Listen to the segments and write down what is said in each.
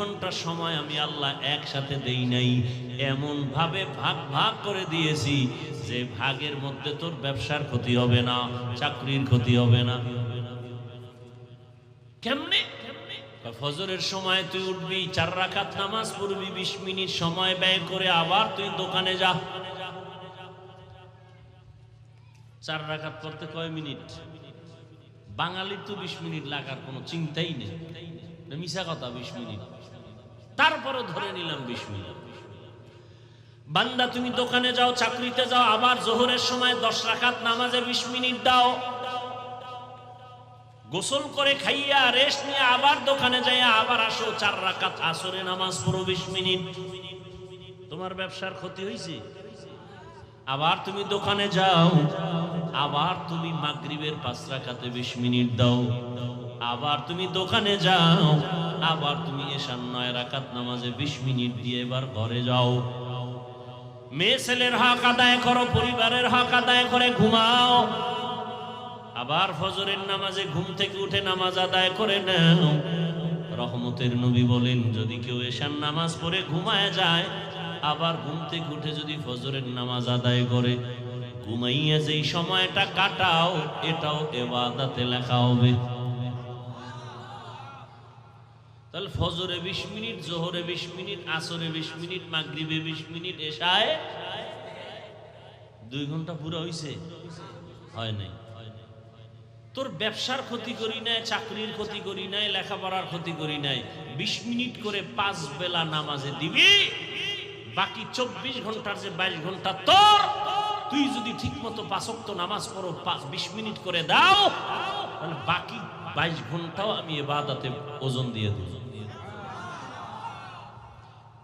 ঘণ্টা সময় আমি আল্লাহ একসাথে দেই নাই। এমন ভাবে ভাগ ভাগ করে দিয়েছি যে ভাগের মধ্যে তোর ব্যবসার ক্ষতি হবে না, চাকরির ক্ষতি হবে না। কেমনে? ফজরের সময় তুই উঠবি, চার রাকাত নামাজ পড়বি, বিশ মিনিট সময় ব্যয় করে আবার তুই দোকানে যা। চার রাকাত পড়তে কয় মিনিট? বাঙালির তো বিশ মিনিট লাগার কোনো চিন্তাই নেই। মিশা কথা, বিশ মিনিট। তারপরে ধরে নিলাম বিশ মিনিট। বান্দা, তুমি দোকানে যাও, চাকরিতে যাও, আবার জোহরের সময় দশ রাকাত নামাজে বিশ মিনিট দাও। গোসল করে খাইয়া রেস্ট নিয়ে আবার দোকানে যাইয়া আবার আসো, চার রাকাত আসরে নামাজ পড়ো বিশ মিনিট। তোমার ব্যবসার ক্ষতি হয়েছে আবার তুমি দোকানে যাও, আবার তুমি মাগরিবের পাঁচ রাখাতে বিশ মিনিট দাও। আবার তুমি দোকানে যাও, আবার তুমি এসান নয়, রাকাত নামাজে বিশ মিনিট দিয়ে এবার ঘরে যাও। মেয়ে ছেলের হক আদায় করো, পরিবারের হক আদায় করে ঘুমাও। আবার ফজরের নামাজে ঘুম থেকে উঠে নামাজ আদায় করে নাও। রহমতের নবী বলেন, যদি কেউ এসান নামাজ পড়ে ঘুমায় যায়, আবার ঘুম থেকে উঠে যদি ফজরের নামাজ আদায় করে, ঘুমাইয়া যেই সময়টা কাটাও, এটাও এবাদাতে লেখা হবে। তাহলে ফজরে বিশ মিনিট, জোহরে বিশ মিনিট, আসরে বিশ মিনিট, মাগরিবে বিশ মিনিট এসায় দুই ঘণ্টা পুরো হইছে? হয় নাই। তোর ব্যবসার ক্ষতি করি নাই, চাকরির ক্ষতি করি নাই, লেখাপড়ার ক্ষতি করি নাই, বিশ মিনিট করে পাঁচ বেলা নামাজে দিবি, বাকি চব্বিশ ঘণ্টার যে বাইশ ঘণ্টা তোর, তুই যদি ঠিক মতো পাঁচক্ত নামাজ পড়ো পাঁচ বিশ মিনিট করে দাও তাহলে বাকি বাইশ ঘন্টাও আমি এবাদাতে ওজন দিয়ে দেব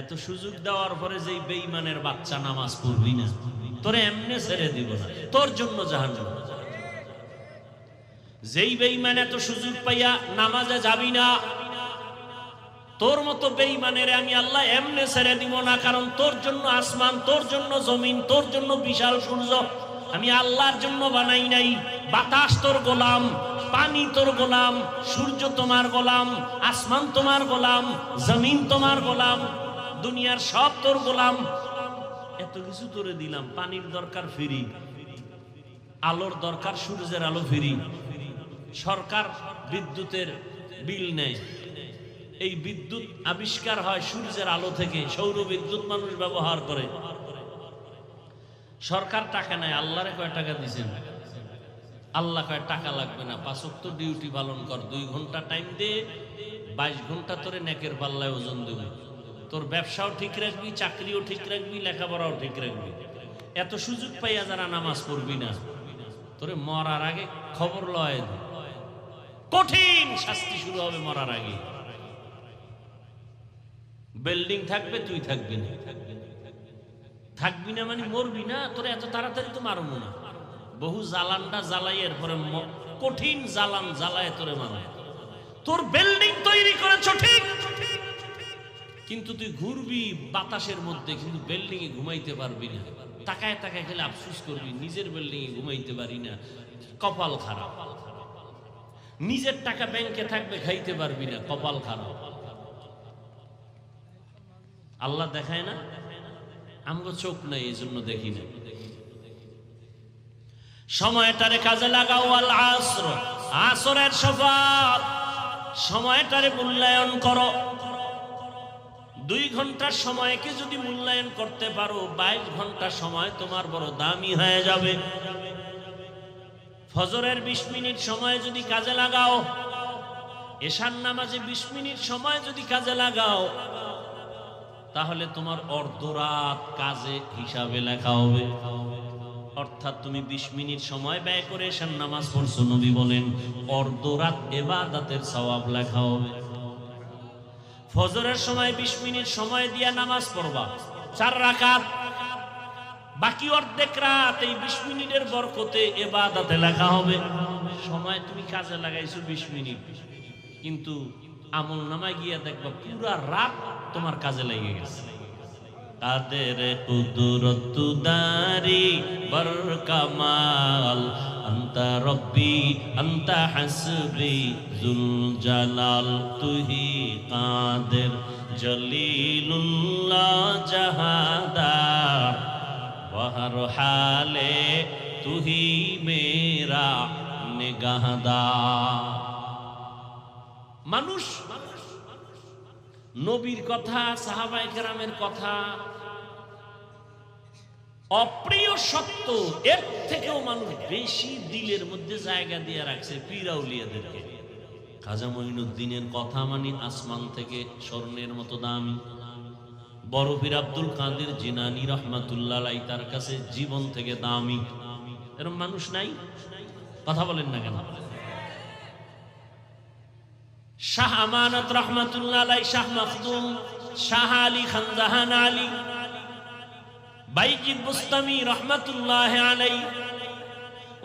এত সুযোগ দেওয়ার পরে যে বেইমানের বাচ্চা নামাজ পড়বি না, তোরে এমনি ছেড়ে দিব না, তোর জন্য জাহান যেই বেইমান এত সুযোগ পাইয়া নামাজে যাবি না, তোর মতো বেইমানের আমি আল্লাহ এমনে ছেড়ে দিব না, কারণ তোর জন্য আসমান, তোর জন্য জমিন, তোর জন্য বিশাল সূর্য, আমি আল্লাহর জন্য বানাই নাই, বাতাস তোর গোলাম। পানি তোর গোলাম, সূর্য তোমার গোলাম, আসমান তোমার গোলাম, জমিন তোমার গোলাম, দুনিয়ার সব তোর গোলাম। এত কিছু তোরে দিলাম, পানির দরকার ফিরি, আলোর দরকার সূর্যের আলো ফিরি। সরকার বিদ্যুতের বিল নেয়। এই বিদ্যুৎ আবিষ্কার হয় সূর্যের আলো থেকে, সৌর বিদ্যুৎ মানুষ ব্যবহার করে। সরকার টাকা নেয়, আল্লাহরে কয় টাকা দিছেন? আল্লাহ কয়, টাকা লাগবে না, পাঁচ পাঁচক্ত ডিউটি পালন কর, দুই ঘণ্টা টাইম দে, বাইশ ঘণ্টা তোরে নেকের পাল্লায় ওজন দেবে। তোর ব্যবসাও ঠিক রাখবি, চাকরিও ঠিক রাখবি, লেখাপড়াও ঠিক রাখবি। এত সুযোগ পাইয়া যারা নামাজ পড়বি না, তোরে মরার আগে খবর লয় কঠিন শাস্তি শুরু হবে মরার আগে। বিল্ডিং থাকবে, তুই থাকবি না। থাকবি না মানে মরবি না, তোর এত তাড়াতাড়ি তো মারবো না। বহু জ্বালানটা জ্বালাই এরপরে কঠিন জ্বালান জ্বালায় তোরে মারায়। তোর বিল্ডিং তৈরি করেছ ঠিক। কিন্তু তুই ঘুরবি বাতাসের মধ্যে, কিন্তু বিল্ডিং এ ঘুমাইতে পারবি না। তাকায় তাকায় খেলে আফসুস করবি, নিজের বিল্ডিং এ ঘুমাইতে পারি না। কপাল খারাপ। নিজের টাকা ব্যাংকে থাকবে, খাইতে পারবি না। কপাল খারাপ। আল্লাহ দেখায় না? আমগো চোখ নাই এই জন্য দেখি না। সময়টারে কাজে লাগাও আল আসর। আসরের সফাত সময়টারে মূল্যায়ন করো। দুই ঘণ্টার সময়কে যদি মূল্যায়ন করতে পারো, বাইশ ঘণ্টা সময় তোমার বড় দামি হয়ে যাবে। ফজরের বিশ মিনিট সময় যদি কাজে লাগাও, এশার নামাজে বিশ মিনিট সময় যদি কাজে লাগাও, তাহলে তোমার অর্ধরাত কাজে হিসাবে লেখা হবে। অর্থাৎ তুমি বিশ মিনিট সময় ব্যয় করে এশার নামাজ পড়ছো, নবী বলেন অর্ধরাত এবাদাতের সওয়াব লেখা হবে। ফজরের সময় বিশ মিনিট সময় দিয়া নামাজ পড়বা, চার রাকাত। বাকি অর্ধেক রাত এই বিশ মিনিটের বরকতে এবাদাতে লেখা হবে। সময় তুমি কাজে লাগাইছো বিশ মিনিট, কিন্তু আমল নামায় গিয়া দেখবা পুরা রাত তোমার কাজে লেগে গেছে। তাদের কুদরত দারি বর কামাল আন্তা রব্বি, আন্তা হাসবি জুল জালাল তুহি কাদের জলিলুল্লাহ জাহাদার বহর হালে তুহি মেরা নিগাহদার মানুষ নবীর কথা সাহাবাই কেরামের কথা অপ্রিয় সত্য, এর থেকেও মানুষ বেশি দিলের মধ্যে জায়গা দিয়ে রাখছে পীরাউলিয়াদেরকে। খাজা মঈনুদ্দিনের কথা মানি আসমান থেকে স্বর্ণের মতো দামি। বড় পীর আব্দুল কাদের জিনানি রহমাতুল্লাহ তার কাছে জীবন থেকে দামি। এরকম মানুষ নাই? কথা বলেন না কেন? শাহ আমানত রহমাতুল্লাহ শাহ মখদুম, শাহ আলী খানজাহান আলী বাইজিদ বুস্তামি রহমাতুল্লাহ আলাই,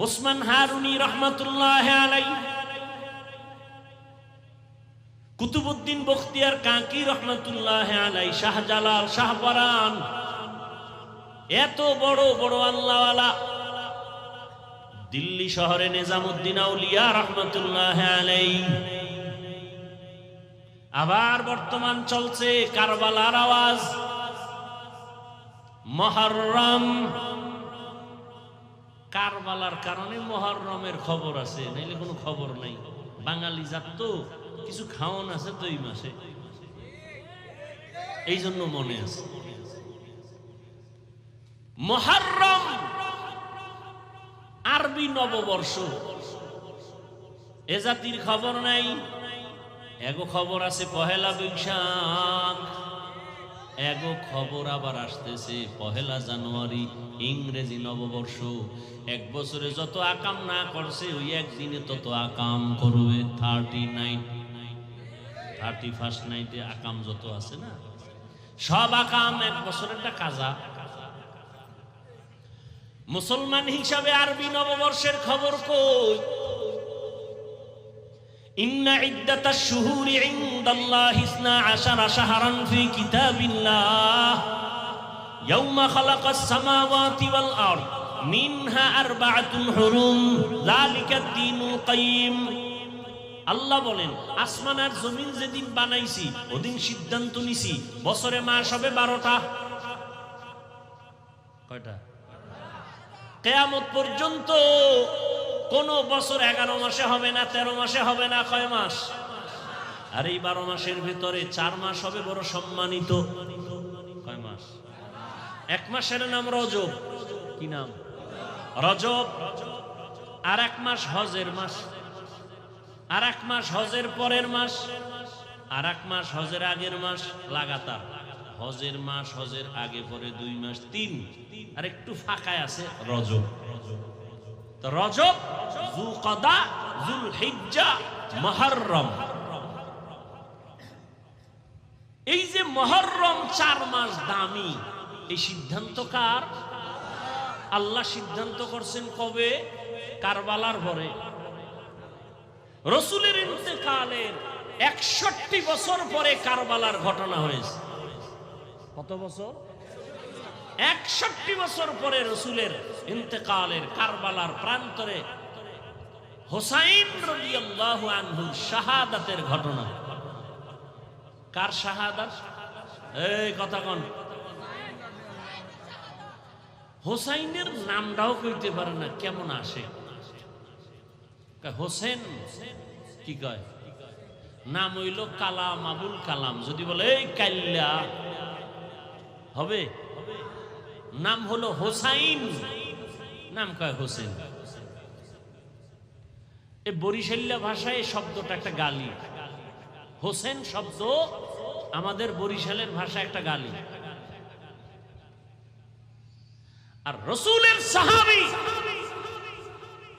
ওসমান হারুনি রহমাতুল্লাহ আলাই, কুতুবুদ্দিন বখতিয়ার কাকি রহমতুল্লাহ আলাই, শাহজালাল শাহপরান এত বড় বড় আল্লাহওয়ালা দিল্লি শহরে নিজামুদ্দিন আউলিয়া রহমতুল্লাহ আলাই। আবার বর্তমান চলছে কারবালার আওয়াজ। মহরম। কারবালার কারণে মহরমের খবর আছে, নাইলে কোনো খবর নাই। বাঙালি জাত তো, কিছু খাওয়ান আছে এই মাসে। এই জন্য মনে আছে। মহরম আরবি নববর্ষ। এ জাতির খবর নাই, এগো খবর আছে পহেলা বৈশাখ। এগো খবর আবার আসতেছে, পহেলা জানুয়ারি, ইংরেজি নববর্ষ। এক বছরে যত আকাম না করছে, ওই একদিনে তত আকাম করবে। থার্টি নাইন থার্টি ফার্স্ট নাইটে আকাম যত আছে না, সব আকাম এক বছরেরটা কাজা। মুসলমান হিসাবে আরবি নববর্ষের খবর কই? إن عدة الشهور عند الله اثنا عشر شهرا في كتاب الله يوم خلق السماوات والأرض منها أربعة حرم ذلك الدين القيم আল্লাহ বলেন আসমান আর জমিন যেদিন বানাইছি ওদিন সিদ্ধান্ত নিছি বছরে মাস হবে বারোটা কয়টা কেয়ামত পর্যন্ত কোন বছর এগারো মাসে হবে না, তেরো মাসে হবে না, কয় মাস? আর এই বারো মাসের ভিতরে চার মাস হবে বড় সম্মানিত। কয় মাস? এক মাসের নাম রজব। কি নাম? রজব। আর এক মাস হজের মাস। আর এক মাস হজের পরের মাস। আর এক মাস হজের আগের মাস লাগাতার। হজের মাস, হজের আগে পরে দুই মাস, তিন। আর একটু ফাঁকায় আছে রজব। রজব জুকদা জুল হিজ্জা মহরম। এই যে মহরম চার মাস দামি, এই সিদ্ধান্ত কার? আল্লাহ সিদ্ধান্ত করছেন কবে? কারবালার পরে। রসুলের ইন্তেকালের একষট্টি বছর পরে কারবালার ঘটনা হয়েছে। কত বছর? একষট্টি বছর পরে রসুলের ইন্তেকালের কারবালার প্রান্তরে হোসাইন রাদিয়াল্লাহু আনহুর শাহাদাতের ঘটনা। কার শাহাদাত? এই কথা কন হোসাইনের নামটাও কইতে পারে না, কেমন আসে? হোসেন? কি কয়? নাম হইল কালাম আবুল কালাম। যদি বলে, এই কাল্লা, হবে? নাম হলো হোসাইন। নাম কয় হোসেন? এই বরিশাল্লা ভাষায় শব্দটা একটা গালি। হোসেন শব্দ আমাদের বরিশালের ভাষা একটা গালি। আর রসুলের সাহাবি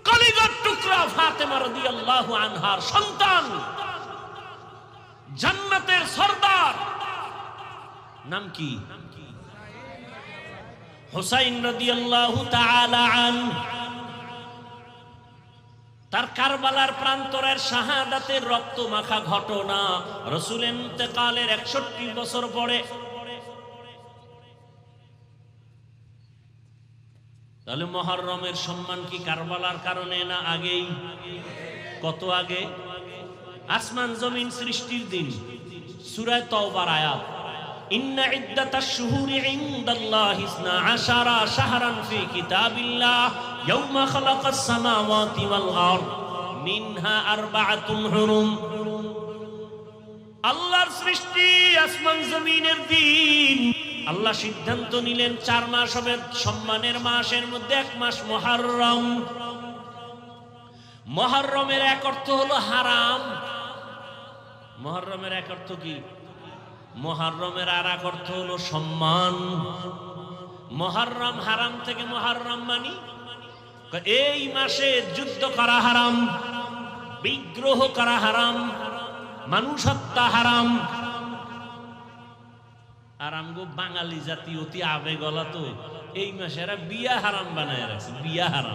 কলিজার টুকরা ফাতেমা রাদিয়াল্লাহু আনহার সন্তান, জান্নাতের সর্দার। নাম কি? হুসাইন রাদিয়াল্লাহু তাআলা আন তার কারবালার প্রান্তরের শাহাদাতের রক্ত মাখা ঘটনা রসুল ইন্তেকালের একষট্টি বছর পরে। তাহলে মহরমের সম্মান কি কারবালার কারণে না আগেই? কত আগে? আসমান জমিন সৃষ্টির দিন। সূরা তওবার আয়াত। ইদ্দাতাশ শুহুরি ইনদাল্লাহি ইসনা আশারা শাহরান ফি কিতাবিল্লাহ ইয়াওমা খালাকাস সামাওয়াতি ওয়াল আরদ মিনহা আরবাআতুন হুরুম। আল্লাহর সৃষ্টি আসমান জমিনের দিন। আল্লাহ সিদ্ধান্ত নিলেন চার মাস হবে সম্মানের মাসের মধ্যে এক মাস মহারম। মহারমের এক অর্থ হলো হারাম। মহারমের এক অর্থ কি? মহারমের আর এক অর্থ হলো সম্মান। মহারম হারাম থেকে মহারম মানি? এই মাসে যুদ্ধ করা হারাম, বিগ্রহ করা হারাম মানুষ হত্যা হারাম। আর আমগো বাঙালি জাতি অতি আবেগলা তো এই মাসে এরা বিয়া হারাম বানায় রাখছে, বিয়া হারাম।